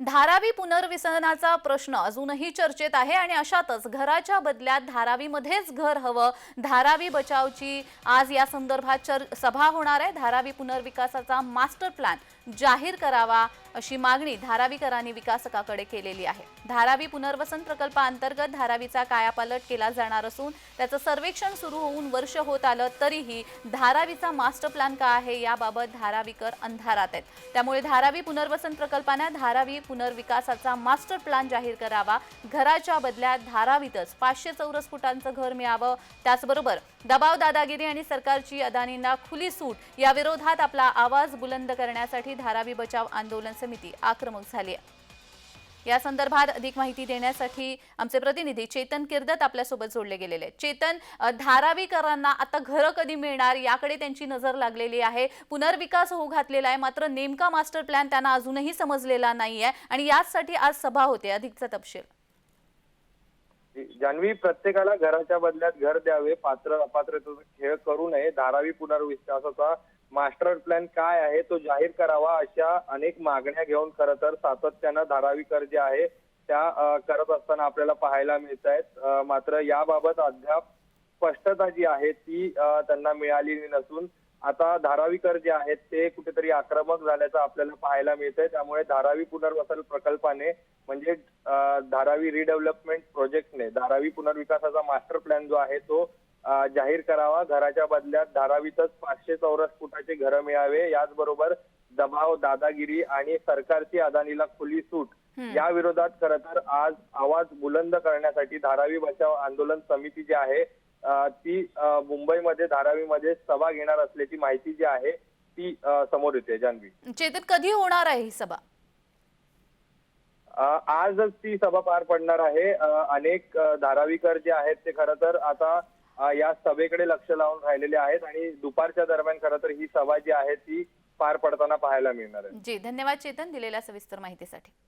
धारावी पुनर्विसनाचा प्रश्न अजूनही चर्चेत आहे आणि अशातच घराच्या बदल्यात धारावीमध्येच घर हवं. धारावी बचावची आज या संदर्भात चर सभा होणार आहे. धारावी पुनर्विकासाचा मास्टर प्लॅन जाहीर करावा अशी मागणी धारावीकरांनी विकासकाकडे केलेली आहे. धारावी पुनर्वसन प्रकल्पाअंतर्गत धारावीचा कायापालट केला जाणार असून त्याचं सर्वेक्षण सुरू होऊन वर्ष होत आलं तरीही धारावीचा मास्टर प्लॅन का आहे याबाबत धारावीकर अंधारात आहेत. त्यामुळे धारावी पुनर्वसन प्रकल्पाने धारावी पुनर्विकासाचा मास्टर प्लॅन जाहीर करावा. घराच्या बदल्यात धारावीतच पाचशे चौरस फुटांचं घर मिळावं. त्याचबरोबर दबाव दादागिरी आणि सरकारची अदानींना खुली सूट या विरोधात आपला आवाज बुलंद करण्यासाठी धारावी बचाव आंदोलन समिती आक्रमक झाली आहे. या संदर्भात अधिक माहिती देण्यासाठी आमचे प्रतिनिधी चेतन किर्दत आपल्यासोबत जोडले गेलेले आहेत. चेतन धारावीकरांना आता घरं कधी मिळणार याकडे त्यांची नजर लागलेली आहे. पुनर्विकास होऊ घातलेला आहे मात्र नेमका मास्टर प्लॅन त्यांना अजूनही समजलेला नाहीये आणि याचसाठी आज सभा होते. अधिकचा तपशील. जान्हवी प्रत्येकाला घराच्या बदल्यात घर द्यावे पात्र अपात्रतेचा खेळ करू नये धारावी पुनर्विकासाचा मास्टर प्लॅन काय आहे तो जाहीर करावा अशा अनेक मागण्या घेऊन खरं तर सातत्यानं धारावीकर जे आहे त्या करत असताना आपल्याला पाहायला मिळत आहेत मात्र याबाबत अद्याप स्पष्टता जी आहे ती त्यांना मिळालेली नसून आता धारावीकर जे आहेत ते कुठेतरी आक्रमक झाल्याचं आपल्याला पाहायला मिळतंय. त्यामुळे धारावी पुनर्वसन प्रकल्पाने म्हणजे धारावी रिडेव्हलपमेंट प्रोजेक्टने धारावी पुनर्विकासाचा मास्टर प्लॅन जो आहे तो जाहीर करावा. घराच्या बदल्यात धारावीतच पाचशे चौरस फुटाचे घरं मिळावे. याचबरोबर दबाव दादागिरी आणि सरकारची अदानीला खुली सूट या विरोधात खरं तर आज आवाज बुलंद करण्यासाठी धारावी बचाव आंदोलन समिती जी आहे ती मुंबईमध्ये धारावीमध्ये सभा घेणार असल्याची माहिती जी आहे ती समोर येते. जान्हवी चेतन कधी होणार आहे ही सभा? आजच ती सभा पार पडणार आहे. अनेक धारावीकर जे आहेत ते खरं तर आता या सभेकडे लक्ष लावून राहिलेले आहेत आणि दुपारच्या दरम्यान खरं तर ही सभा जी आहे ती पार पडताना पाहायला मिळणार आहे. जी धन्यवाद चेतन दिलेल्या सविस्तर माहितीसाठी.